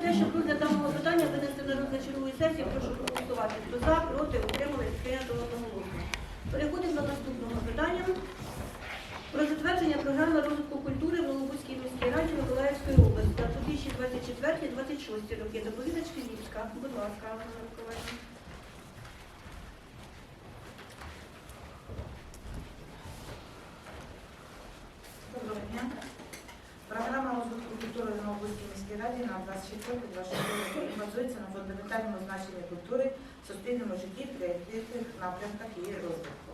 те, щоб розгляд даного питання винести на розгляд чергової сесії, прошу проголосувати. Хто за, проти, утримались, прийнято одноголосно. Переходимо до наступного питання. Про затвердження програми розвитку культури в Вологодській міській раді Миколаївської області на 2024-2026 роки. Доповідач Філіпська. Будь ласка, Анна Миколаївна. Доброго дня. Програма розвитку культури на обласній раді на 24-26 роки базується на фундаментальному значенні культури в суспільному житті, пріоритетних напрямках її розвитку.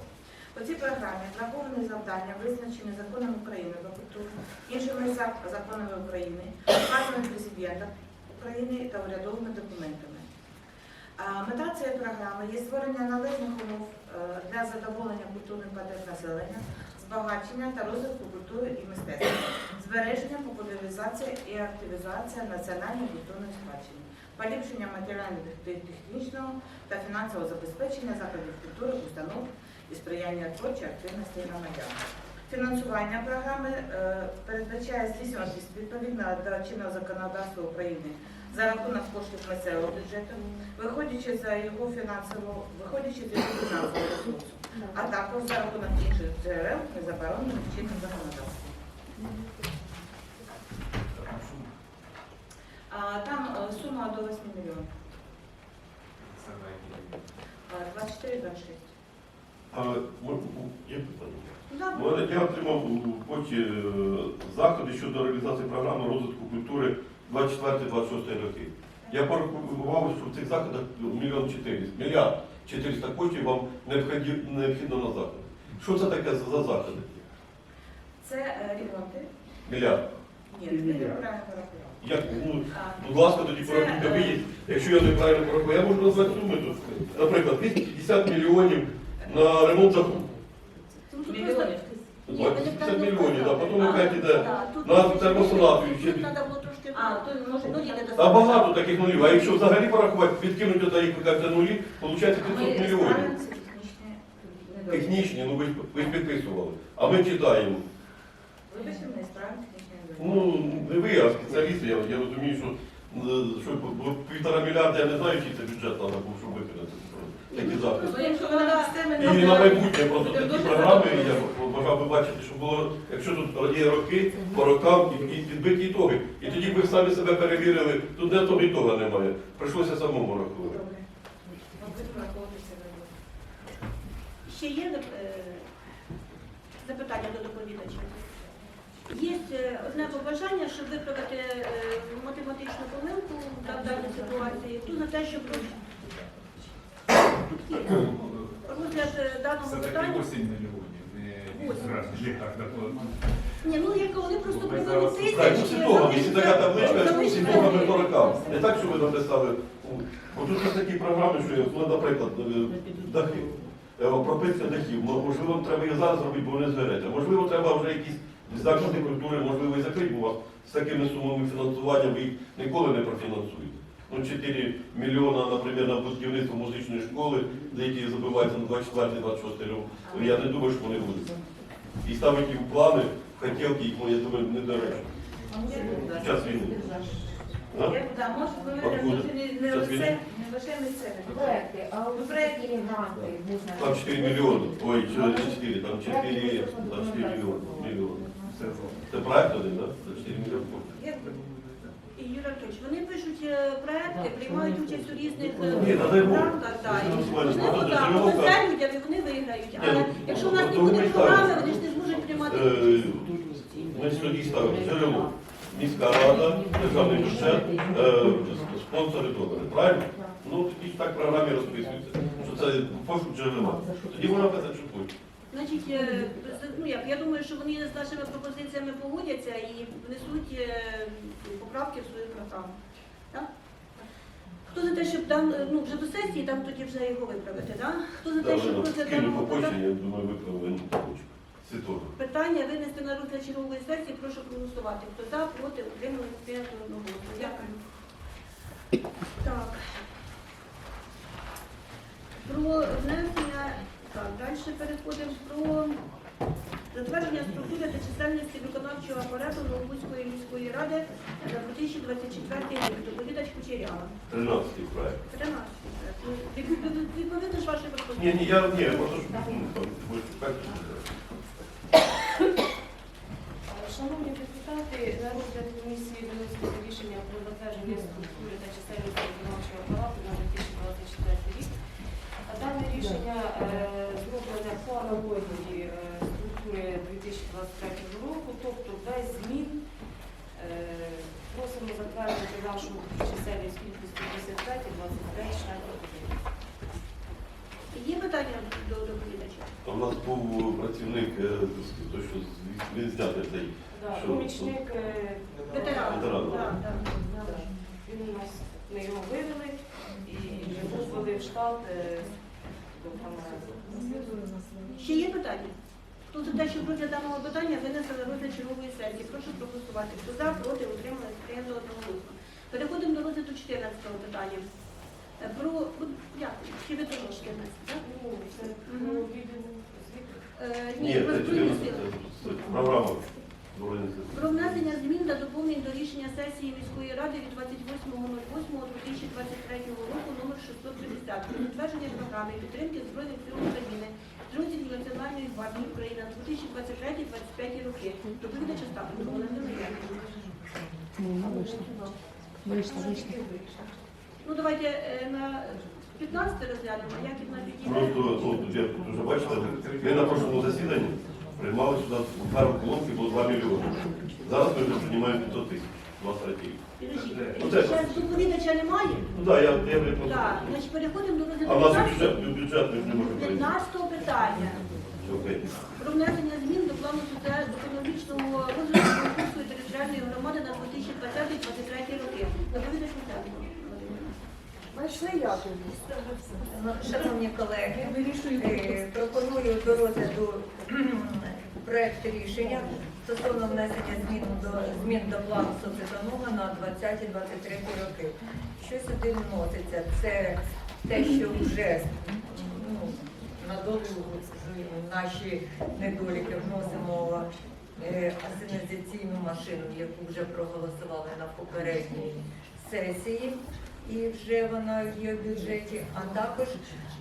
У цій програмі враховані завдання, визначені законом України про культуру, іншими законами України, указами президента України та урядовими документами. Мета цієї програми є створення належних умов е, для задоволення культурних потреб населення, збагачення та розвитку культури і мистецтва, збереження, популяризація і активізація національної культурної спадщини, поліпшення матеріально-технічного та фінансового забезпечення закладів культури, установ і сприяння творчої активності громадян. Фінансування програми е, передбачає здійснюватись відповідно до чинного законодавства України за рахунок коштів місцевого бюджету, виходячи за його фінансового, виходячи з його фінансового ресурсу, а також за рахунок інших джерел, не заборонених чинним законодавством. Там е, сума до 8 мільйонів. А, 24-26. А, м- м- є питання? Я отримав у поті е, заходи щодо реалізації програми розвитку культури 24-26 роки. Я порахував, що в цих заходах мільйон 400, мільярд 400 коштів вам необхідно, необхідно на заходи. Що це таке за за заходи? Це е, ремонти. Мільярд. Ні, ти неправильно порахував. Ну, будь ласка, тоді Це, порахуйте е, ви. Якщо я неправильно порахую, я можу назвати суми тут. Наприклад, 250 мільйонів на ремонт що Мільйонів. просто- 250 мільйонів, а потім опять іде на термосонату. Тут треба було трошки... А, то може не не А багато таких нулів. А якщо взагалі порахувати, відкинути та їх як нулі, виходить 500 мільйонів. технічні ну ви ж ви ж підписували. А ми читаємо. Вибачте, технічні недоліки. Ну, не ви, а спеціалісти, я, я розумію, що, е, що півтора мільярда, я не знаю, чи це бюджет треба був, щоб виконати такі якщо дасте, І на майбутнє просто такі програми, я бажав би бачити, щоб було, якщо тут є роки, по рокам і, і підбиті ітоги. І тоді б ви самі себе перевірили, тут не того і того немає. Прийшлося самому рахувати. Ще є е, запитання до доповідача? Є е, одне побажання, щоб виправити е, математичну помилку в даній ситуації. Хто за те, щоб розгляд е, даного питання? 8 мільйонів, не так доплатили. Ні, ну як вони просто привели тисячі. Якщо така табличка, сітогами по рокам. Не так, що ви написали. Бо тут є такі програми, що, є, ну, наприклад, е, дахи. Е, Прописка дахів. Можливо, треба їх зараз робити, бо вони згорять. Можливо, треба вже якісь заклади культури, можливо, і закрити, бо вас з такими сумами фінансування ви їх ніколи не профінансуєте. Ну, 4 мільйона, наприклад, на будівництво музичної школи, де які забиваються на 24-26 рік. Я не думаю, що вони будуть. І ставити їм плани, хотілки, їх, ну, я думаю, недоречно. Під час війни. А? Да, може, ви Откуда? не, не Щас лише, не лише місцеві. Проекти, а Ну, у проекти. проекті гранти можна. Там 4 мільйони. Ой, 4, там 4, там 4 мільйони. мільйони. Це, це проект один, так? 4 мільйони. Є? І Юрій Анатольович, вони пишуть е, проекти, приймають участь у різних е, Ні, та дай Бог. програмах, да, і Можливо, можливо, так, обіцяють, але вони виграють. Але Ні, якщо в нас не ну, буде ми програми, вони ж не зможуть приймати Е, участь. Ми тоді ставимо джерело. Міська рада, державний бюджет, е, спонсори добре. Правильно? Ну, тоді ж так в програмі розписується, що це пошук джерела. Тоді вона що хоче. Значить, е, ну як, я думаю, що вони з нашими пропозиціями погодяться і внесуть е, поправки в свою програму. Так? Хто за те, щоб там, е, ну вже до сесії, там тоді вже його виправити, так? Хто за те, щоб розгляд Кину даного питання? винести на розгляд чергової сесії, прошу проголосувати. Хто за, проти, утримали, прийнято одноголосно. Дякую. Так. Про внесення, так, далі переходимо про Затвердження структури та чисельності виконавчого апарату Новобузької міської ради на 2024 рік. Доповідач Кучерява. 13 проект. 13. Ну, від- від- Відповідно ж ваші пропозиції. Ні, ні, я ні, просто ж ну, там, ж Шановні депутати, на розгляд комісії виноситься рішення про затвердження структури та чисельності виконавчого апарату на 2024 рік. А Дане рішення е, аналогії е, структури 2023 року, тобто без змін. Е, Просимо затвердити нашу чисельність кількістю 55 і 25 членів. Є питання до доповідача? У нас був працівник, е, той, що з- він знятий цей. Да, Що? Помічник е, Ветеран. Ветеран. Так, так. Да. Він у нас, ми його вивели і його ввели в штат е. Ще є питання? Хто за те, щоб розгляд даного питання винесли на розгляд чергової сесії? Прошу проголосувати. Хто за, проти, утримали, прийнято одноголосно. Переходимо до розгляду 14 питання. Е, Про, дякую, ще ви теж 14, так? Ну. Е, Ні, Ні, про це Збройні сили. програма. Про внесення змін та доповнень до рішення сесії міської ради від 28.08.2023 року номер 650 про затвердження програми підтримки Збройних сил України, друзів Національної гвардії України на 2023-2025 роки. Доповідач Остапенко Валентина Яковлевна. Вийшла. Ну давайте е, на 15 розглянемо, як і на Просто підійде. от, я вже бачите, ми на прошлому засіданні приймали сюди у першій колонці було 2 мільйони. Зараз ми вже приймаємо 500 тисяч. 23 Підождіть. Оце. Доповідача немає? Ну так, я, я просто. Так, значить переходимо до А в нас розгляду бюджет, бюджет ми ж не можемо прийняти. 15 питання. Окей. Про внесення змін до плану соціально-економічного розвитку Київської територіальної громади на 2020-2023 роки. Доповідач Михайло. Шановні колеги, е, пропоную до розгляду проект рішення стосовно внесення змін до змін до плану соцеконома на 20-23 роки. Що сюди вноситься? Це те, що вже ну, на наші недоліки вносимо е, асенізаційну машину, яку вже проголосували на попередній сесії, і вже вона є в бюджеті, а також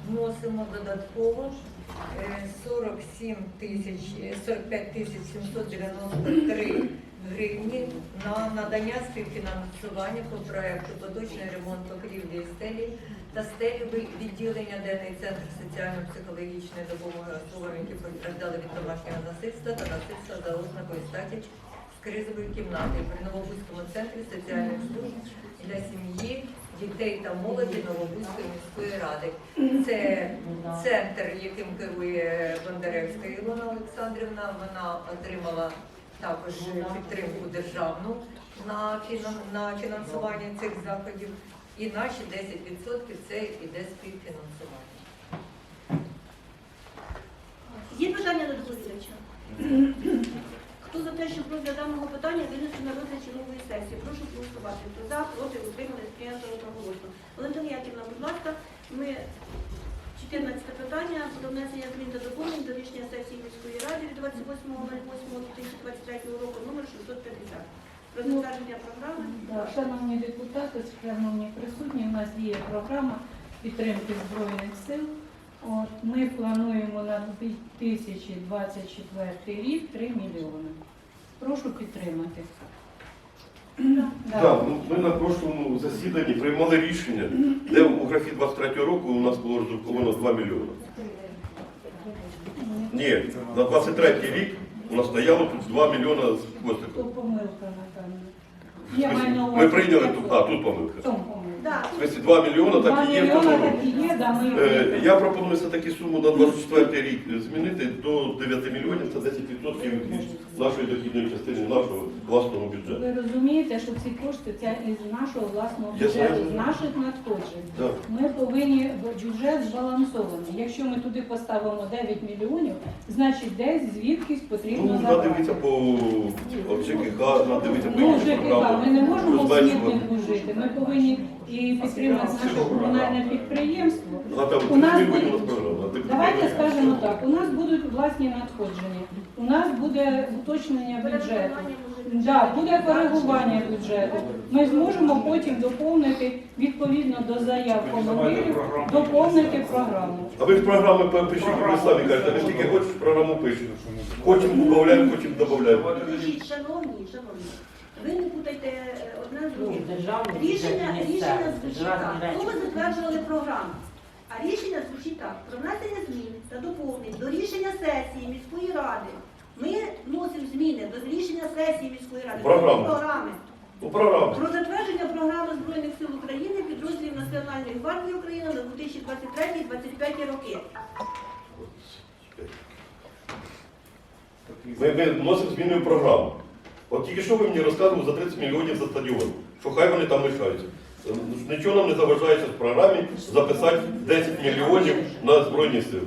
вносимо додатково 47 тисяч, е, 45 тисяч 793 гривні на надання співфінансування по проекту поточний ремонт покрівлі і стелі та стелі відділення денний центр соціально-психологічної допомоги особам, які постраждали від домашнього насильства та насильства за ознакою статі з кризової кімнати. При Новобузькому центрі соціальних служб для сім'ї, дітей та молоді Новобузької міської ради. Це центр, яким керує Бондаревська Ілона Олександрівна. Вона отримала також підтримку державну на на фінансування цих заходів. І наші 10% це іде співфінансування. Є питання до доповідача? Хто за те, щоб розгляд даного питання винести на розгляд чергової сесії? Прошу голосувати. Хто за, проти, утримали, прийнято одноголосно. Валентина Яківна, будь ласка, ми 14 питання про внесення змін та доповнень до рішення сесії міської ради від 28.08.2023 року номер 650. Про програми. Да, Шановні депутати, шановні присутні, у нас є програма підтримки Збройних сил. От, ми плануємо на 2024 рік 3 мільйони. Прошу підтримати. Так, ну, ми на прошлому засіданні приймали рішення, де у графі 23 року у нас було роздруковано 2 мільйони. Ні, на 23 рік у нас стояло тут 2 мільйона з хвостиком. Ми прийняли тут, а тут помилка. В тому помилка. Да, В смысле, 2 мільйона так і є в тому році. ми Е, Я пропоную все-таки суму на 24 рік змінити до 9 мільйонів, це 10% від нашої дохідної частини нашого власного бюджету. Ви розумієте, що ці кошти це із нашого власного Я бюджету, знаю. з наших надходжень. Так. Ми повинні бюджет збалансований. Якщо ми туди поставимо 9 мільйонів, значить десь звідкись потрібно Ну, надивитися по ЖКХ, по Ну, інших ЖКХ, ми програмам. не можемо в Розменшувати. жити. Ми повинні і підтримати наше комунальне підприємство. У нас буде- Давайте скажемо так, у нас будуть власні надходження. У нас буде уточнення бюджету. Да, буде коригування бюджету. Ми зможемо потім доповнити відповідно до заяв командирів, доповнити програму. А ви ж програми пишіть, ви самі кажете, ви тільки хочеш програму пишете. Хочемо додаємо, хочемо додаємо. Шановні, шановні, ви не путайте е, одне з Ну, другим. державний Рішення, рішення звучить так. Ну, ми затверджували програму. А рішення звучить так. Про внесення змін та доповнень до рішення сесії міської ради. Ми вносимо зміни до рішення сесії міської ради. Програму. Програми. У програму. Про затвердження програми Збройних сил України підрозділів Національної гвардії України на 2023-2025 роки. Ми, ми вносимо зміни в програму. От тільки що ви мені розказували за 30 мільйонів за стадіон, що хай вони там лишаються. Е, Нічого нам не заважає зараз в програмі записати 10 мільйонів на Збройні сили.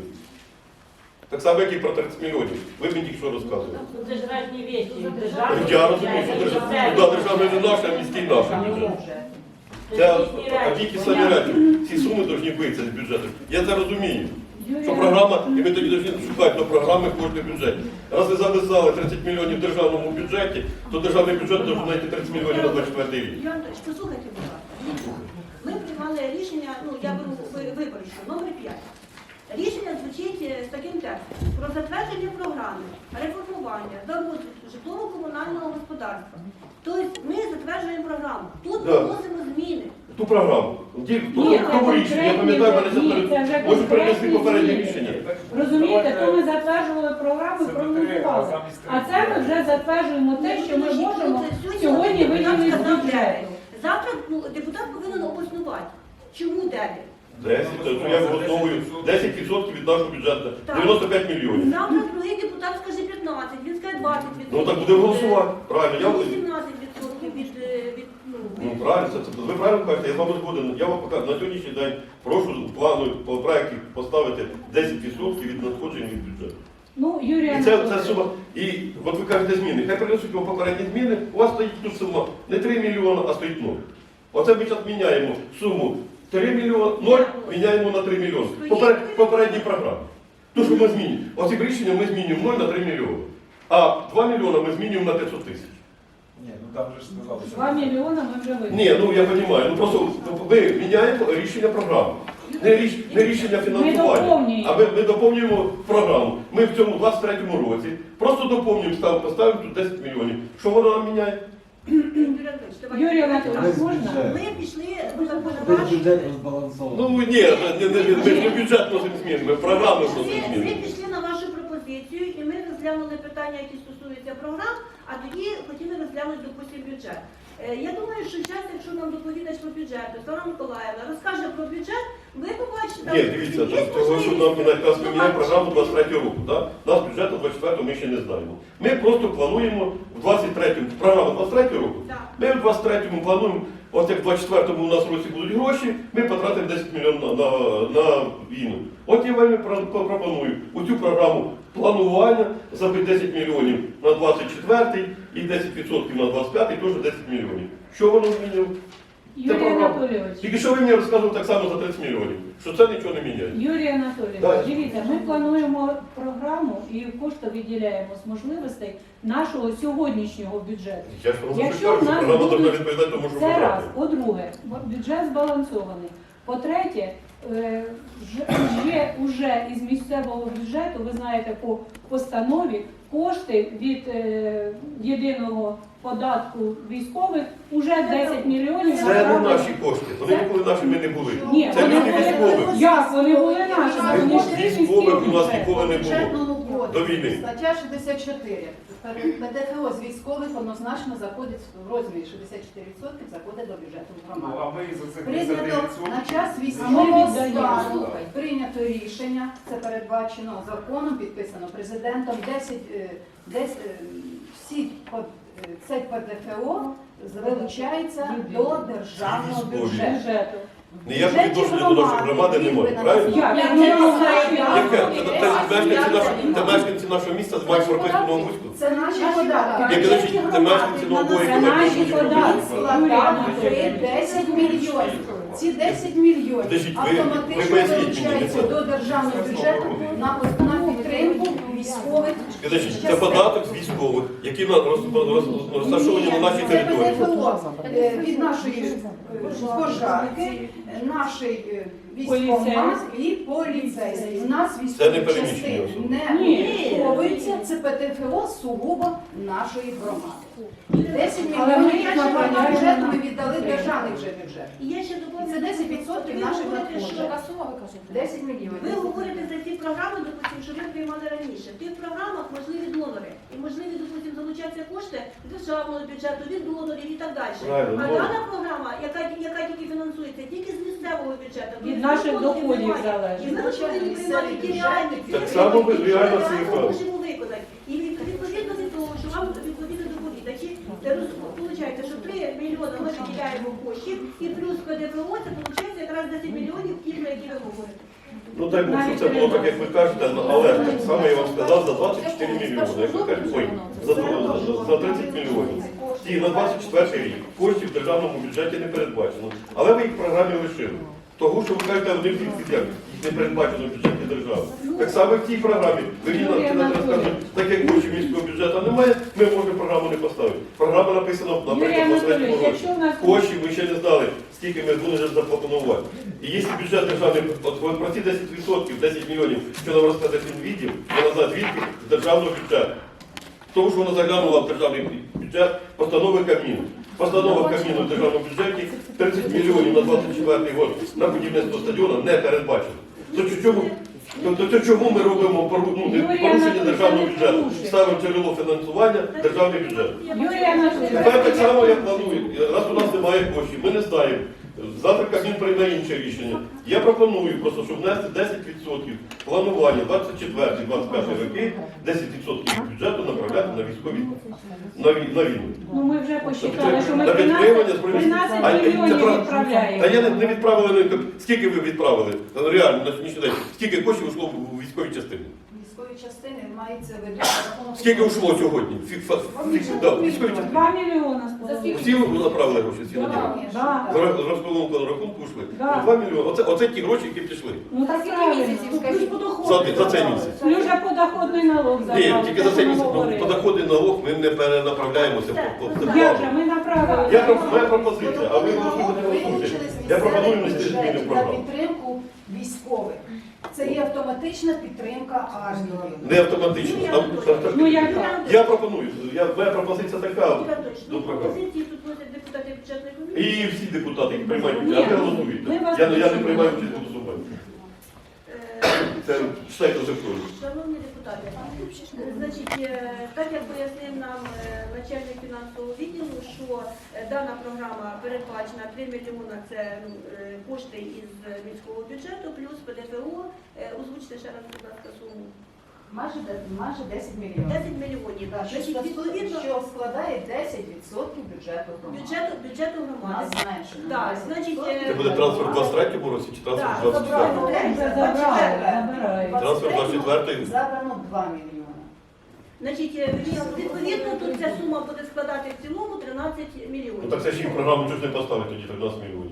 Так само, як і про 30 мільйонів. Ви мені тільки що розказували. Ну, Це ж різні вещі. Я розумію, що держава, ну, не наш, а міський наш. Це, а тільки самі речі, ці суми повинні битися з бюджету. Я це розумію. Що програма, і ми тоді повинні шукати до програми кожний бюджет. Раз ви записали 30 мільйонів в державному бюджеті, то державний бюджет повинен знайти 30 мільйонів на 24 рік. Юрій Анатолійович, послухайте, будь ласка. Ми приймали рішення, ну я беру ви- виборчу, номер 5. Рішення звучить е, з таким текстом. Про затвердження програми реформування та розвитку житлово-комунального господарства. Тобто ми затверджуємо програму. Тут ми вносимо зміни. Ту програму. Ті, в Ні, це тому рішенні, я пам'ятаю, мене конкретні, ні, це вже можу конкретні попереднє рішення. Розумієте, то ми затверджували програму, Це батарея, А це ми вже затверджуємо те, що ми Ну, можемо сьогодні виділити з бюджету. Завтра ну, депутат повинен обоснувати. Чому 9? 10, то я основую 10% від нашого бюджету, Так. 95 мільйонів. Завтра другий депутат скаже 15, він скаже 20 Ну так будемо голосувати. Правильно, я 18 від, е, від, ну, правильно, це, це- ви правильно кажете, я з вами згоден. Я вам покажу, на сьогоднішній день прошу плану по проєкті поставити 10% від надходжень від бюджету. Ну, Юрій І це, це Анатолійович, сума. І от ви кажете зміни. Хай принесуть вам попередні зміни, у вас стоїть тут сума не 3 мільйони, а стоїть 0. Оце ми зараз міняємо суму 3 мільйони, 0 міняємо на 3 мільйони. Попер, попередні програми. То, що ми змінюємо. Оцим рішенням ми змінюємо 0 на 3 мільйони. А 2 мільйони ми змінюємо на 500 тисяч. Ні, ну там же ж сказали, що... 2 мільйони ми вже виділили. Ні, ну я розумію. Ну просто ми міняємо рішення програми. Не, ріш, не рішення фінансування. А ми, ми доповнюємо програму. Ми в цьому 23-му році просто доповнюємо, став, поставимо тут 10 мільйонів. Що воно нам міняє? Юрій Анатолійович, можна? Ми пішли ну, бюджет розбалансований. Ну ні, не, не, не, ми ж не бюджет носимо зміни, ми програму Ми, носимо ми зміни. пішли на вашу пропозицію і ми розглянули питання, які стосуються програм, а тоді хотіли розглянути, допустим, бюджет. Е, Я думаю, що зараз, якщо нам доповідач по бюджету, Сара Миколаївна розкаже про бюджет, ви побачите, там Ні, дивіться, є то- того, що нам можливість. ми міняємо програму 23 року. Да? Нас бюджету 24 ми ще не знаємо. Ми просто плануємо в 23-му, програма 23 року. Так. Ми в 23-му плануємо, от як в 24-му у нас році будуть гроші, ми потратимо 10 мільйонів на, на, на війну. От я вам про- про- пропоную у цю програму планування забити 10 мільйонів на 24-й і 10% на 25-й, теж 10 мільйонів. Що воно змінило? Юрій програма. Анатолійович, Тільки що ви мені розказували так само за 30 мільйонів, що це нічого не міняє. Юрій Анатолійович, дивіться, ми плануємо програму і кошти виділяємо з можливостей нашого сьогоднішнього бюджету. Я ж вам Якщо в нас програма будуть- відповідати тому, що Це раз. По-друге, бюджет збалансований. По-третє, е, вже- вже уже із місцевого бюджету, ви знаєте, по постанові кошти від е, єдиного податку військових уже 10 мільйонів. Це не наші кошти, вони ніколи нашими не були. Ні, Це вони люди були військових. як вони були наші, вони ж Військових у нас ніколи не було. До війни. стаття 64. ПДФО з військових однозначно заходить в розмірі 64% заходить до бюджету Ну, громади. а ми за Прийнято на час А військового стану прийнято рішення, це передбачено законом, підписано президентом, 10, е, десь, е, всі под- е, цей ПДФО вилучається до державного бюджету. Бюджету. Ніякого відношення до нашої громади немає, правильно? Ну, ну, ну. Яке? Це- це мешканці нашого- мешканці нашого міста мають прописку Новомуську. Це наші податки. Як значить, це мешканці нового Це наші податки. складав 10 мільйонів. Ці 10 мільйонів Подождіть, ви- ви автоматично поясніть мені, вилучаються це- до державного бюджету на, на військових. Скажіть, це податок з військових, які на- роз- роз- розташовані на нашій Це території. ПДФО е, від нашої е, пожарки, нашої е, військкомат і поліцейський. У нас Це не військові переміщені частини особи. не Ні. враховуються, це ПТФО сугубо нашої громади. 10 Але ми мільйонів направляємо. бюджету ми віддали державний вже бюджет. І є ще доповнення. Це 10% наших Ви говорите, надходжень. що- Яка ви кажете? 10 мільйонів. Ви говорите за ті програми, допустим, що ви приймали раніше. В тих програмах можливі донори. І можливі, допустим, залучатися кошти державного бюджету, від донорів і так далі. Правильно, А дана програма, яка, яка тільки фінансується, тільки з місцевого бюджету. Від наших доходів немає. залежить. І ми повинні приймати ті реальні Так цифри, само які реально ми можемо виконати. І відповідно від того, що вам доповідачі, виходить, що 3 мільйони ми виділяємо коштів, і плюс ПДФО, це виходить якраз 10 мільйонів ті, які ви говорите. Ну дай Бог, що це було так, як ви кажете, ну, але так само я вам сказав за 24 мільйони, як ви кажете, ой, за, за, за 30 мільйонів. І на 24 рік коштів в державному бюджеті не передбачено. Але ви їх в програмі лишили. Того, що ви кажете, вони сидять, їх не передбачено в бюджеті держави. Так само в цій програмі, ви мені Юрій на- на- Анатолійович. так як коштів міського бюджету немає, ми можемо програму не поставити. Програма написана, наприклад, на третьому році. в Коштів ми ще не знали, скільки ми будемо вже запропонувати. І якщо бюджет державний, от про ці 10%, 10 мільйонів, що нам розказати відділ, вона звідки з державного бюджету. Тому що вона заглянула в державний бюджет постанови Кабміну. Постанова Кабміну в державному бюджеті 30 мільйонів на 24 год на будівництво стадіону не передбачено. То чому, то, то, то чому ми робимо ну, порушення державного бюджету? Ставимо джерело фінансування державний бюджет. Тепер так само я планую. Раз у нас немає коштів, ми не знаємо. Завтра Кабмін прийме інше рішення. Я пропоную просто, щоб внести 10% планування 24-25 роки, 10% бюджету направляти на військові на, вій- на війну. ну ми вже посчитали, що ми На підтримання 13, Збройних 13 А, це мільйонів правда. відправляємо. Та я не, не відправили, ну, скільки ви відправили? Реально на сьогоднішній день. Скільки коштів йшло в військові частини? Частини мається в Скільки йшло сьогодні? Фі- фа- фі- да, частини. 2 мільйони складали. Всі направили гроші, всі на діло. Да. З з розпилунку рахунку йшли. Да. Ну, 2 мільйони. Оце, оце ті гроші, які пішли. Ну так Скільки правильно. місяців, скажіть? За, за цей місяць. Плюс подоходний налог Ні, тільки за цей місяць. Ну, подоходний налог ми не перенаправляємося по, по, по Як же, ми направили. Я про- моя пропозиція, а ви голосуєте, не голосуєте. Я пропоную внести зміни в на підтримку військових. Це є автоматична підтримка армії. Не автоматично. Там, там, там, Ну, яка? я пропоную. Я, моя пропозиція така до ну, пропозиції тут вносять депутати бюджетної комісії. І всі депутати, приймають Ні, а ви ми голосуєте. вас Я, я не приймаю участь в голосуванні. Е, Це читайте закон. Шановні депутати, е, значить, е, так як пояснив нам е, начальник фінансового відділу, що е, дана програма передбачена 3 мільйона це ну, кошти із міського бюджету, плюс ПДФО. Озвучте ще раз, будь ласка, суму. Майже, де- майже 10 мільйонів. 10 мільйонів. Так, що, Значить, відповідно, що складає 10% бюджету громади. бюджету, бюджету У нас громади. зменшено. Так, значить, е, Це буде трансфер в 23 році чи трансфер в Так, 24 забрали. Трансфер 24 Забрано 2 мільйони. Значить, е, відповідно, тут ця сума буде складати в цілому 13 Ну мільйонів. так це ж їм програму чого не поставити тоді 13 мільйонів.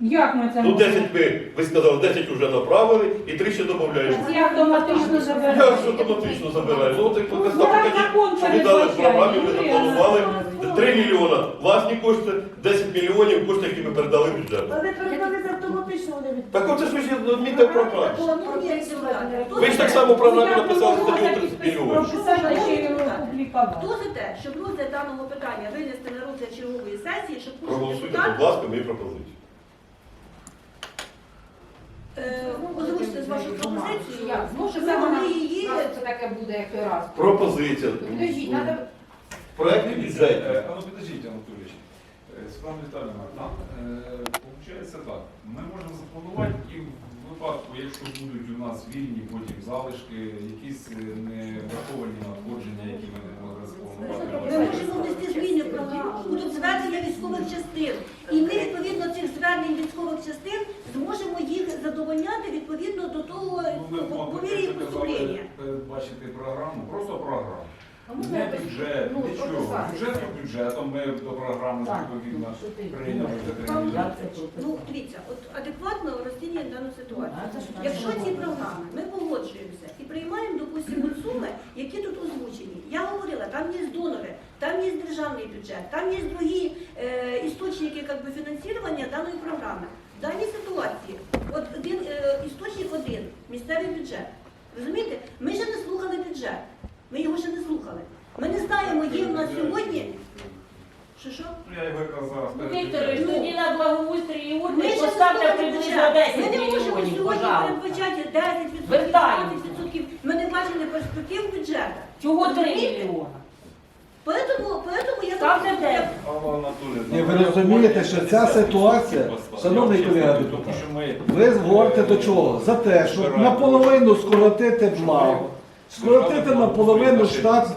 Як ми це Ну можемо? 10 ви, ви сказали, 10 вже направили і 3 ще додаємо. Ці автоматично Я забирають. ж автоматично забираю. Ну, так Ну, показав, так закон що ви дали в передбачає. програмі, ми Юрій запланували Анатолійович. 3 мільйона власні кошти, 10 мільйонів кошти, які ми передали в бюджет. Але передали автоматично вони від Так оце ж ви ж в програмі. Ну, Ви ж так само в програмі Ну, написали ви статтю 30 мільйонів. Прописати ще й опублікувати. Хто за те, щоб розгляд даного питання винести на розгляд чергової сесії, щоб кожен Проголосуйте, депутат будь ласка, мої пропозиції. Е, озвучити з вашою пропозицією, Як? Ну, що ми це могли вона її це таке буде, як той раз. Пропозиція. Підождіть, треба В проекті бюджету. Е, А ну підождіть, Анатолійович. Е, Світлана Віталіївна, нам виходить так. Ми можемо запланувати і в випадку, якщо будуть у нас вільні потім залишки, якісь е, не враховані надходження, які ми не могли Ми можемо внести зміни в програму. Будуть звернення військових частин. І ми відповідно цих звернень військових частин зможемо їх задовольняти відповідно до того Ну, по- по мірі їх поступлення. Бачити програму, просто програму. А можна Не якось, бюджет, ну, нічого. прописати Бюджет це? бюджетом, ми до програми Так, відповідно що ти прийняли. Як це? Ну, дивіться, от адекватно розцінюємо дану ситуацію. Якщо ці програми ми погоджуємося і приймаємо, допустимо, суми, які тут озвучені. Я говорила, там є донори, там є державний бюджет, там є другі е, істочники как би, фінансування даної програми. В даній ситуації, от один е, істочник один місцевий бюджет. Розумієте, ми ще не слухали бюджет. Ми його ще не слухали. Ми не знаємо, є в нас сьогодні. Що що? Ну, Я його якраз Ну, Вікторович, тоді на благоустрій і Ми ще не поставте приблизно бюджет. 10 Ми не можемо сьогодні пожалуйста. передбачати 10%, Вертаємо. 20%. Ми не бачили перспектив бюджету. Чого 3 Розумієте? мільйона? Поэтому, поэтому я Ставте так- 10. Ні, ви розумієте, що ця ситуація, шановний колега депутат, Тому що ми Ви говорите до чого? За те, щоб наполовину скоротити благо, скоротити наполовину штат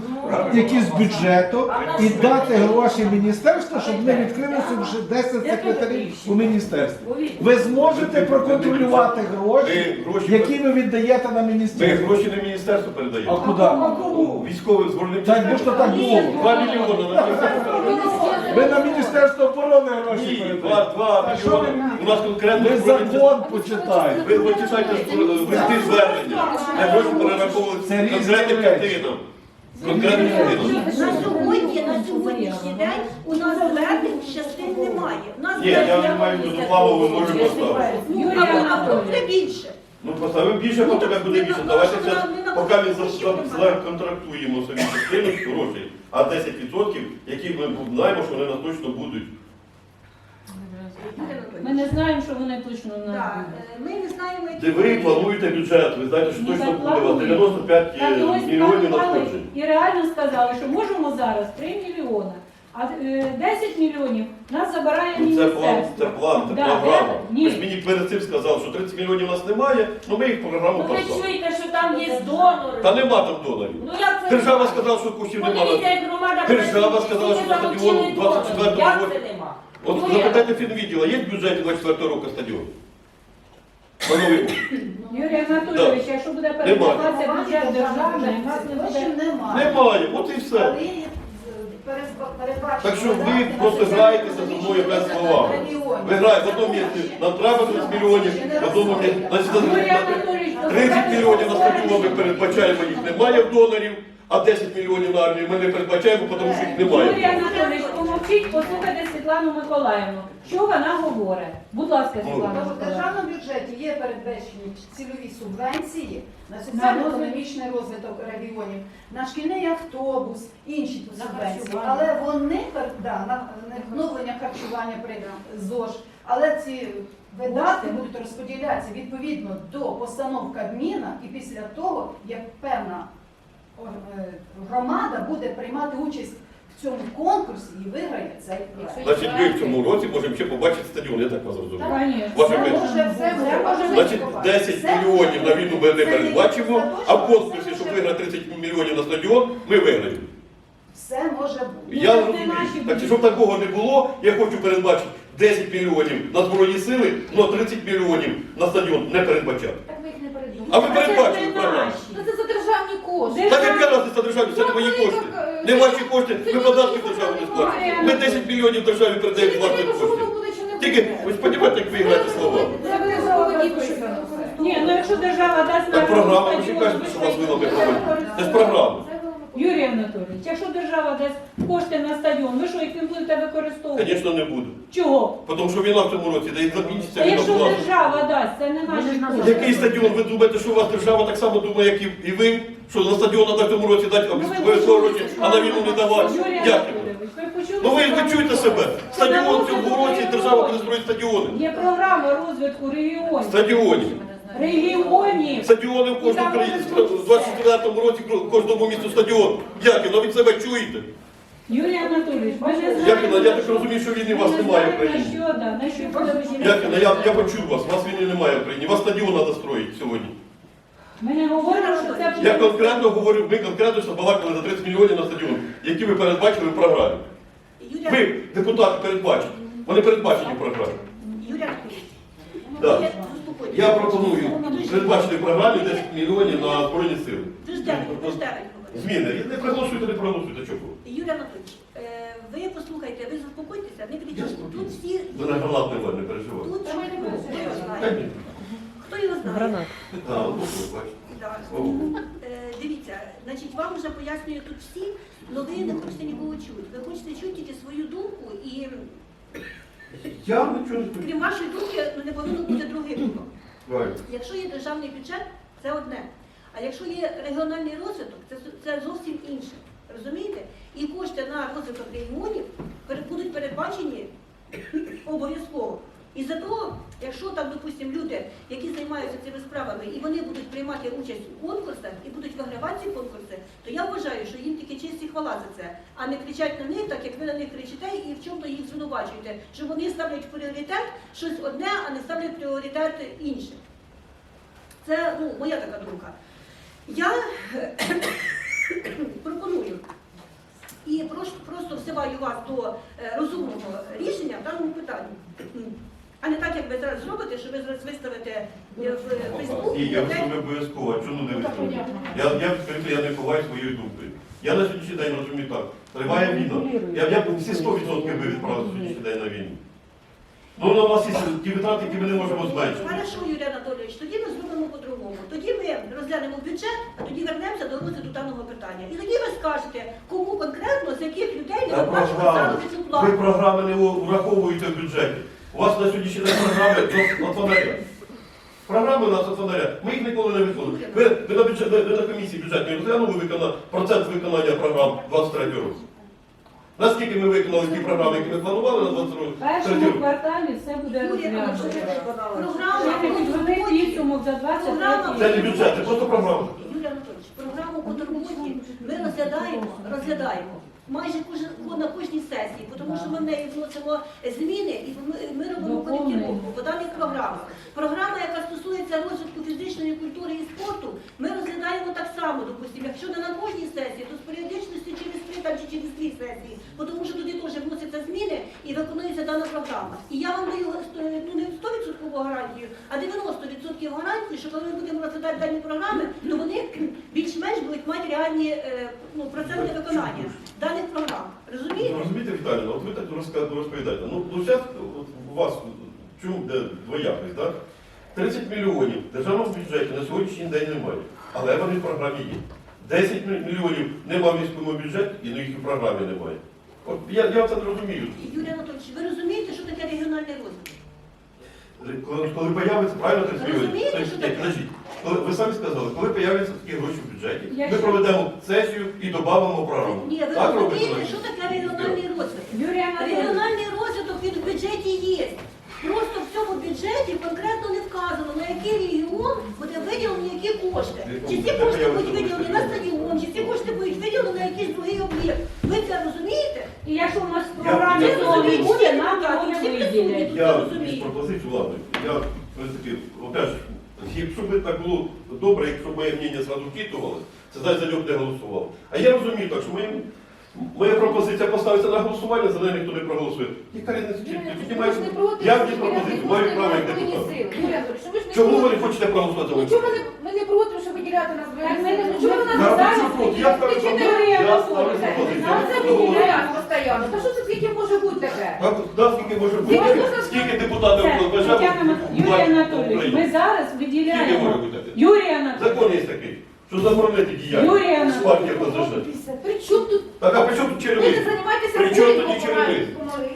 якийсь з бюджету і дати гроші міністерству, щоб вони відкрили собі вже 10 секретарів у міністерстві. Ви зможете проконтролювати гроші, які ви віддаєте на міністерство. гроші не міністерству А куди? У Військовим зборним Так, бо то так було. Два мільйони на міністерство. Ви на міністерство оборони гроші Ні, передаєте. два, два мільйони. ви- У нас конкретно Ви закон почитайте. Ви почитайте листи звернення, гроші перераховують Це різні конкретним речі. На сьогодні, на сьогоднішній день у нас звернень частин немає. У нас Ні, я не маю до плаву, ви можемо поставити. Ну, Юрій Анатолійович. буде більше. Ну поставимо більше, Ну, то тебе буде більше. Давайте на- поки ми законтрактуємо собі частину грошей, а 10%, які ми знаємо, що вони нас точно будуть. Ми не знаємо, що вони точно у нас Так, е, Ми не знаємо, які Де ви плануєте бюджет, ви знаєте, що Ну, точно буде у вас плануємо. 95 Так, і ось мільйонів планували надходжень. і реально сказали, що можемо зараз 3 мільйони, а е, 10 мільйонів нас забирає Ну, Це план, це план, це Да, програма. Ви ж мені перед цим сказали, що 30 мільйонів у нас немає, ну ми їх в програму Ну ви чуєте, що там є донори. Та нема там донорів. Ну як це Держава сказала, що коштів Подивіться, немає. як громада Держава сказала, що на стадіон 24 донорів. Як це нема? От Ну, запитайте фінвідділа, є в бюджеті 24 року стадіон? Панове, Юрій Анатолійович, якщо буде передаватися бюджет державний, у нас не буде. немає. немає, от і все. Але є, е, Так що ви видатки на просто граєтеся зі мною без словами. регіонів. Ви граєте в одному місці, нам треба 30 мільйонів. Значить, Юрій Анатолійович, 30 мільйонів на стадіон ми передбачаємо, їх немає в донорів, а 10 мільйонів на армію ми не передбачаємо, тому що їх Юрій немає. Анатолійович, помовчіть, послухайте Світлану Миколаївну. Що вона говорить? Будь ласка, Світлана в державному бюджеті є передбачені цільові субвенції на соціально-економічний розвиток регіонів, на шкільний автобус, інші субвенції. Але вони да, на відновлення харчування при ЗОЖ. Але ці видатки будуть розподілятися відповідно до постанов Кабміна і після того, як певна е, громада буде приймати участь в цьому конкурсі і виграє цей проект. Значить, ми в цьому році можемо ще побачити стадіон, я так вас розумію. Це мнення. може все Це може бути. Значить, 10 мільйонів на війну ми не Це передбачимо, це а в конкурсі, щоб виграти 30 мільйонів на стадіон, ми виграємо. Все може бути. Ну, Я це розумію. наші Так щоб такого не було, я хочу передбачити 10 мільйонів на Збройні сили, але 30 мільйонів на стадіон не передбачати. Так ви їх не передумали. А ви передбачили наші. Ну це за державні кошти. Так яка разниця державі, це не мої кошти. Не ваші кошти, ми податки державі не сплачуємо. Ми 10 мільйонів державі передаємо власних коштів. Тільки ви ж розумієте, як ви граєте слова. Ні, ну якщо держава дасть Так на програма, ви ж кажете, що у вас вилами що. Це ж програма. Юрій Анатолійович, якщо держава дасть кошти на стадіон, ви що їх не будете використовувати? Звісно, не буду. Чого? Тому що війна в цьому році, де і закінчиться А війна якщо була. держава дасть, це не наші кошти. Який стадіон? Ви думаєте, що у вас держава так само думає, як і- і ви? Що на стадіон треба в цьому році дати обов'язково почули, гроші, що а на війну не давати? Юрій? Анатолійович, ви почули? Ну ви що не там чуєте себе. Стадіон в цьому році держава буде строїти стадіони. Є програма розвитку регіонів. Стадіонів. Регіонів. Стадіони в кожному країні, в 24 році в кожному місту стадіон. Як? Ну від себе чуєте? Юрій Анатолійович, ми не знаємо. Я так розумію, що війни у вас немає в країні. На що, да, на що буде Як? Я, я почув вас, у вас війни немає в країні. Вас стадіон треба строїти сьогодні. Ми не говоримо, що це Я конкретно говорю, ми конкретно що балакали за 30 мільйонів на стадіон, які ви передбачили в програмі. Ви, депутати, передбачені. Вони передбачені в програмі. Юрій Анатолійович, Да. Я пропоную передбачити в програмі 10 мільйонів на Збройні сили. Тиждень говорю. Зміни. Не проголосуйте, не проголосуйте. Чого? Юрій Анатолійович, е, ви послухайте, ви заспокойтеся, не Я кричіть. спокійний. Тут всі, Ви на гранат не ви, не переживайте. тут Та ми не хто його. Та знає? ні. Хто його знає? Ну, бачите. Да. О. Е, Дивіться, значить, вам вже пояснюю тут всі, але ви не хочете нікого чути. Ви хочете чути тільки свою думку і Я нічого не крім вашої думки ну, не повинно бути другий думок. Правильно. Якщо є державний бюджет, це одне. А якщо є регіональний розвиток, це, це зовсім інше. Розумієте? І кошти на розвиток регіонів будуть передбачені обов'язково. І за того, якщо там, допустимо, люди, які займаються цими справами, і вони будуть приймати участь у конкурсах і будуть вигравати ці конкурси, то я вважаю, що їм тільки честь і хвала за це, а не кричать на них, так як ви на них кричите і в чому-то їх звинувачуєте, що вони ставлять в пріоритет щось одне, а не ставлять пріоритет інше. Це ну, моя така думка. Я пропоную і просто, просто всиваю вас до е, розумного рішення в даному питанні. А не так, як ви зараз зробите, що ви зараз виставите е, в Фейсбук. Ні, я те- висновлю обов'язково, а чому не висновлю? Я, я відкрито, я не ховаю своєю думкою. Я на сьогоднішній день розумію так. Триває війна. Я, я б всі 100% би відправив сьогоднішній день на війну. Ну, на нас є ті витрати, які ми не можемо зменшити. Хорошо, Юрій Анатолійович, тоді ми зробимо по-другому. Тоді ми розглянемо бюджет, а тоді вернемося до розгляду даного питання. І тоді ви скажете, кому конкретно, з яких людей не виплачувати програми. заробітну Ви програми не враховуєте в бюджеті. У вас на сьогоднішній день програми на- на фонаря. Програми у нас на фонаря. Ми їх ніколи не виконуємо. Ви, ви, на, бюджет, ви, на комісії бюджетної розглянули викона, процент виконання програм 23 року. Наскільки ми виконали ті програми, які ми планували на 23 В першому кварталі все буде розглянуто. програма Ще підсумок за 23 Це не бюджет, це просто програма. Юрій Анатолійович, програму по турботі ми розглядаємо, розглядаємо майже кожен, на кожній сесії, тому що ми в неї вносимо зміни і ми, робимо коректировку по даних програмах. Програма, яка стосується розвитку фізичної культури і спорту, ми розглядаємо так само, допустимо, якщо не на кожній сесії, то з періодичності через три там, чи через дві сесії, тому що тоді теж вносяться зміни і виконується дана програма. І я вам даю е, ну, не 100% гарантію, а 90% гарантії, що коли ми будемо розглядати дані програми, то вони більш-менш будуть мати реальні е, ну, проценти виконання даних програм. Розумієте? Ну, Розумієте, Віталіна, от ви так розповідаєте. Ну, ну зараз от у вас чому де двоякість, так? 30 мільйонів в державному бюджеті на сьогоднішній день немає, але вони в програмі є. 10 мільйонів немає в міському бюджеті і на їх в програмі немає. От я, я це не розумію. Юрій Анатолійович, ви розумієте, що таке регіональний розвиток? Коли, коли появиться, правильно ти Ви розумієте, що таке? подождіть. Коли, ви самі сказали, коли появляться такі гроші в бюджеті, Я ми ще- проведемо сесію і додамо програму. Ні, ви Так робить розумієте, що таке регіональний розвиток? Юрій Анатолійович, Регіональний розвиток він в бюджеті є. Просто в цьому бюджеті конкретно не вказано, на який регіон буде виділені які кошти. Чи ці кошти будуть виділені на стадіон, чи ці кошти будуть виділені на якийсь другий об'єкт. Ви це розумієте? і якщо в нас в програмі я- буде, нам його не всі виділять. Я Я пропозицію, ладно, я в принципі, опять якщо б так було добре, якщо б моє мнення зразу вкитувалося, це за нього б не голосував. А я розумію так, що моя, моя пропозиція поставиться на голосування, за неї ніхто не проголосує. Яка різниця, чи- чи маю- пропозицію, маю право як депутат. Чому ви не хочете проголосувати ми не проти, щоб виділяти нас Так ми не- Ну чому ви нас зараз ставлю Анатолійович, пропозицію. А це виділяємо постійно. Та що це скільки може бути таке? Так, да, скільки може бути? Скільки можна Скільки депутатів Це? Тетяна Мат- Юрій Анатолійович, ми зараз Скільки може виділяємо. бути? Юрій Анатолійович, Закон є такий, що заборонити Юрій діяльність Анатолійович. партії ОПЗЖ. При чому тут? Так, а при чому тут Ви не займаєтеся При чому тоді червоний?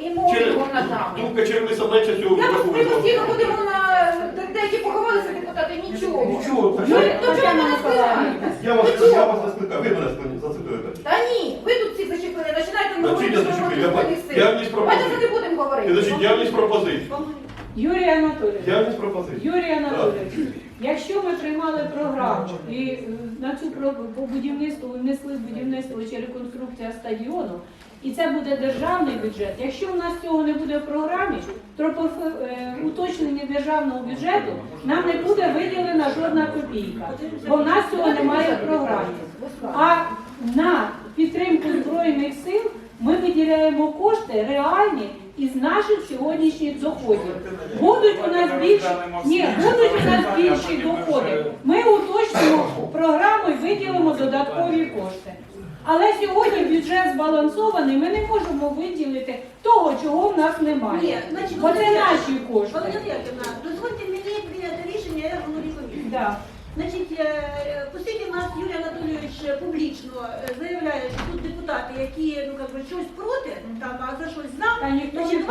і мовою над нами. Думка червониса менше цього Я ми постійно ходимо на деякі поховалися депутати, нічого. Нічого, так Ну, що- то чого ви не співаєте? я вас, Ви я вас не скликав, ви мене скликали, зацитуєте. Та ні, ви тут всі зачепили, починайте Та говорити, чи я що ви зачепив? Я робите бачу- сили. я вніс. Давайте це не будемо говорити. Підождіть, я вніс пропозицію. Юрій Анатолійович. Я вніс пропозицію. Юрій Анатолійович, якщо ми приймали програму і е, на цю про по будівництву внесли будівництво чи реконструкція стадіону, і це буде державний бюджет. Якщо в нас цього не буде в програмі, то по е, уточненні державного бюджету нам не буде виділена жодна копійка, бо в нас цього немає в програмі. А на підтримку збройних сил ми виділяємо кошти реальні із наших сьогоднішніх доходів. Будуть у нас більші, ні, будуть у нас більші доходи. Ми уточнюємо. програму і виділимо додаткові кошти. Але сьогодні бюджет збалансований, ми не можемо виділити того, чого в нас Ні, немає. значить, Бо це наші кошти. Яківна, дозвольте мені прийняти рішення, я голові комісії. Да. Значить, е, оскільки в нас Юрій Анатолійович публічно е, заявляє, що тут депутати, які ну, как би, щось проти, там, а за щось за, значить,